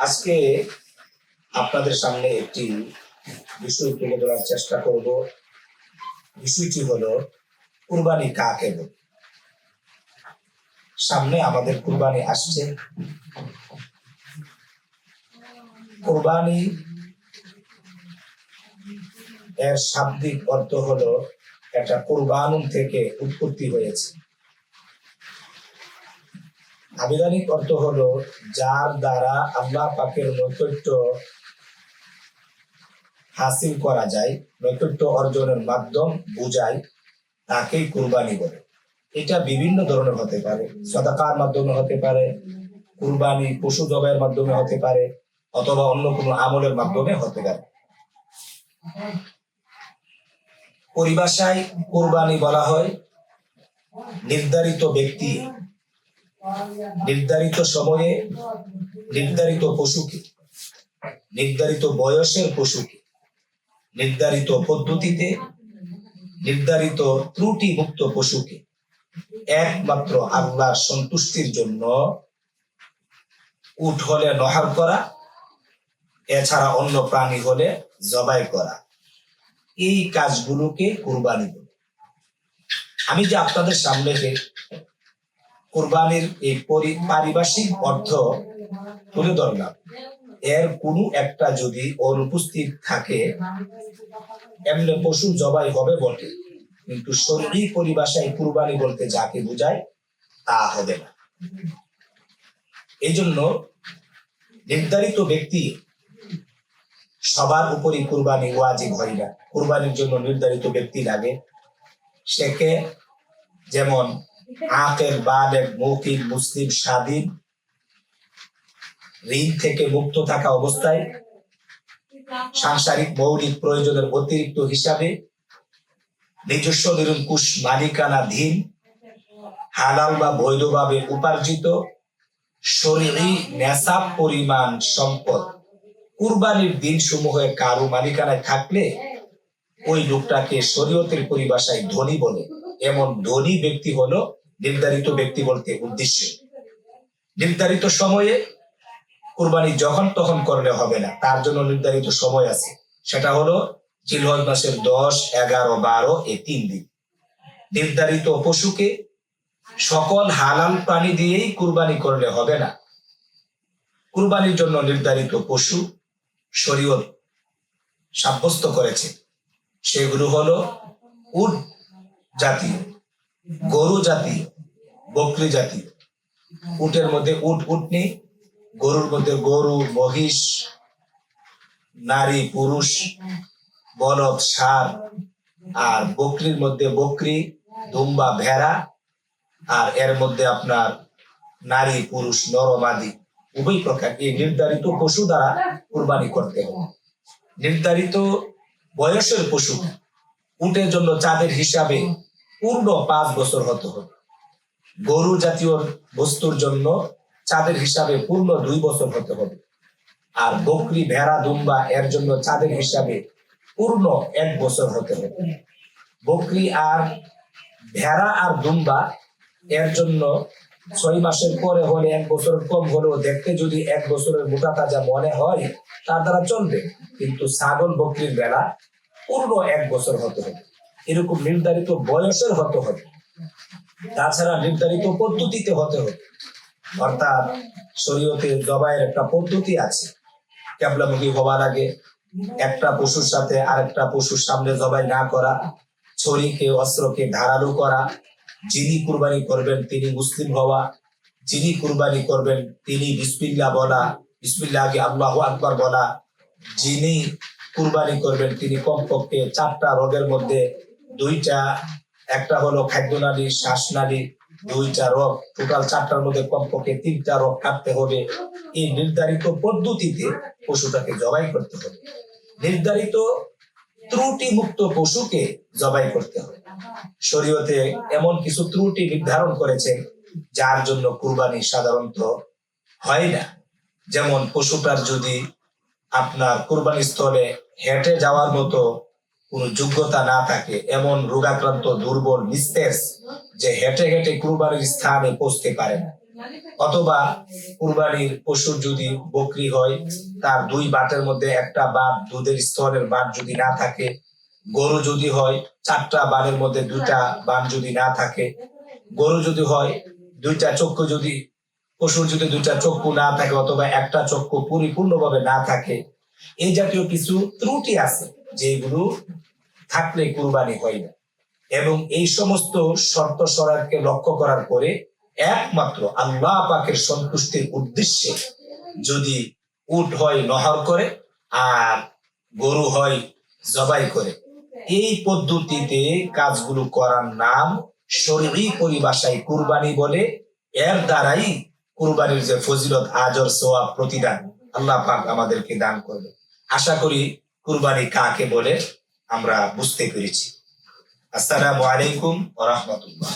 আজকে আপনাদের সামনে একটি বিষয় তুলে ধরার চেষ্টা করব। বিষয়টি হলো কুরবানি কাকে সামনে আমাদের কুরবানি আসছে। কুরবানি এর শাব্দিক অর্থ হলো একটা কুরবানুন থেকে উৎপত্তি হয়েছে। আবিধানিক অর্থ হলো, যার দ্বারা আল্লাহ পাকের নৈকট্য হাসিল করা যায়, নৈকট্য অর্জনের মাধ্যম বুঝায় তাকেই কুরবানি বলে। এটা বিভিন্ন ধরনের হতে পারে। সদাকার মাধ্যমে হতে পারে, কুরবানি পশু জবাইয়ের মাধ্যমে হতে পারে, অথবা অন্য কোনো আমলের মাধ্যমে হতে পারে। পরিভাষায় কুরবানি বলা হয়, নির্ধারিত ব্যক্তি নির্ধারিত সময়ে নির্ধারিত পশুকে, নির্ধারিত বয়সের পশুকে, নির্ধারিত পদ্ধতিতে নির্ধারিত ত্রুটি মুক্ত পশুকে একমাত্র আল্লাহর সন্তুষ্টির জন্য উঠ হলে নহার করা, এছাড়া অন্য প্রাণী হলে জবাই করা। এই কাজগুলোকে কুরবানি বলে। আমি যে আপনাদের সামনে কোরবানির এই পরি- পারিভাষিক অর্থ তুলে ধরলাম। এর কোনো একটা যদি অনুপস্থিত থাকে, এমনি পশু জবাই হবে বটে। কিন্তু শরীর পরিভাষায় কুরবানি বলতে যাকে বোঝায়, তা হবে না। এই জন্য নির্ধারিত ব্যক্তি সবার উপরই কুরবানি ওয়াজিব হয় না। কুরবানির জন্য নির্ধারিত ব্যক্তি লাগে। সেকে যেমন আকের বালের মৌখিক মুসলিম স্বাধীন ঋণ থেকে মুক্ত থাকা অবস্থায় সাংসারিক মৌলিক প্রয়োজনের অতিরিক্ত হিসাবে নিজস্ব নিরঙ্কুশ মালিকানাধীন, হালাল বা বৈধভাবে উপার্জিত শরীরী নেশাব পরিমাণ সম্পদ কুরবানির দিন সমূহে কারও মালিকানায় থাকলে ওই লোকটাকে শরীয়তের পরিভাষায় ধনী বলে। এমন ধনী ব্যক্তি হলো নির্ধারিত ব্যক্তি বলতে উদ্দেশ্যে। নির্ধারিত সময়ে কুরবানি যখন তখন করলে হবে না, তার জন্য নির্ধারিত সময় আছে। সেটা হলো জিলহজ মাসের দশ, এগারো, বারো, এই তিন দিন। নির্ধারিত পশুকে সকল হালাল প্রাণী দিয়েই কুরবানি করলে হবে না। কুরবানির জন্য নির্ধারিত পশু শরীয়ত সাব্যস্ত করেছে। সেগুলো হলো উট জাতীয়। গরু জাতি, বকরি জাতি। উটের মধ্যে উট উটনি গরুর মধ্যে গরু, মহিষ, নারী, পুরুষ, বলদ সার আর বকরির মধ্যে বকরি, দুম্বা, ভেড়া আর এর মধ্যে আপনার নারী, পুরুষ নরমাদি উভয় প্রকার এই নির্ধারিত পশু দ্বারা কুরবানি করতে হবে। নির্ধারিত বয়সের পশু, উটের জন্য চাঁদের হিসাবে পূর্ণ পাঁচ বছর হতে হবে। গরু জাতীয় বস্তুর জন্য চাঁদের হিসাবে পূর্ণ দুই বছর হতে হবে। আর বকরি, ভেড়া, দুম্বা এর জন্য চাঁদের হিসাবে পূর্ণ এক বছর হতে হবে। বকরি আর ভেড়া আর দুম্বা এর জন্য ছয় মাসের পরে হলে এক বছর কম হলেও দেখতে যদি এক বছরের মোটা তাজা মনে হয়, তার দ্বারা চলবে। কিন্তু ছাগল, বকরির বেলা পূর্ণ এক বছর হতে হবে। এরকম নির্ধারিত বয়সের হতে হবে। তাছাড়া নির্ধারিত পদ্ধতিতে হতে হবে। অর্থাৎ শরীয়তে জবাইয়ের একটা পদ্ধতি আছে। ক্যাবলামুখী হওয়ার আগে একটা পশুর সাথে আরেকটা পশুর সামনে জবাই না করা, ছড়িকে, অস্ত্রকে ধারালো করা, যিনি কুরবানি করবেন তিনি মুসলিম হওয়া, যিনি কুরবানি করবেন তিনি বিসমিল্লা বলা বিসমিল্লা আগে আল্লাহ আকবার বলা, যিনি কুরবানি করবেন তিনি কমপক্ষে চারটা রোগের মধ্যে দুইটা, একটা হলো খাদ্যনালী শ্বাসনালী দুইটা রোগ। টোটাল চারটার মধ্যে কমপক্ষে তিনটা রোগ কাটতে হবে। এই নির্ধারিত পদ্ধতিতে পশুটাকে জবাই করতে হবে। নির্ধারিত ত্রুটি মুক্ত পশুকে জবাই করতে হবে। শরীয়তে এমন কিছু ত্রুটি নির্ধারণ করেছে, যার জন্য কুরবানি সাধারণত হয় না। যেমন পশুটার যদি আপনার কুরবানি স্থলে হেঁটে যাওয়ার মতো কোনো যোগ্যতা না থাকে, এমন রোগাক্রান্ত, দুর্বল, নিস্তেজ যে হেঁটে হেঁটে কুরবানির স্থানে পৌঁছতে পারে না। অথবা কুরবানির পশুর যদি বকরি হয়, তার দুই বাটের মধ্যে একটা বাট দুধের স্তরের বাট যদি না থাকে, গরু যদি হয়, চারটা বানের মধ্যে দুইটা বান যদি না থাকে, গরু যদি হয়, দুইটা চক্ষু যদি পশুর যদি দুইটা চক্ষু না থাকে অথবা একটা চক্ষু পরিপূর্ণভাবে না থাকে, এই জাতীয় কিছু ত্রুটি আছে। যেগুলো থাকলে কুরবানি হয় না। এবং এই সমস্ত শর্ত সরাকে লক্ষ্য করার পরে একমাত্র আল্লাহ পাকের সন্তুষ্টির উদ্দেশ্যে যদি উট হয়, নহর করে আর গরু হয়, জবাই করে। এই পদ্ধতিতে কাজগুলো করার নাম শরীরী পরিভাষায় কুরবানি বলে। এর দ্বারাই কুরবানির যে ফজিলত, আজর সোয়াব প্রতিদান আল্লাহ পাক আমাদেরকে দান করবে। আশা করি কুরবানি কাকে বলে আমরা বুঝতে পেরেছি। আসসালামু আলাইকুম রাহমাতুল্লাহ।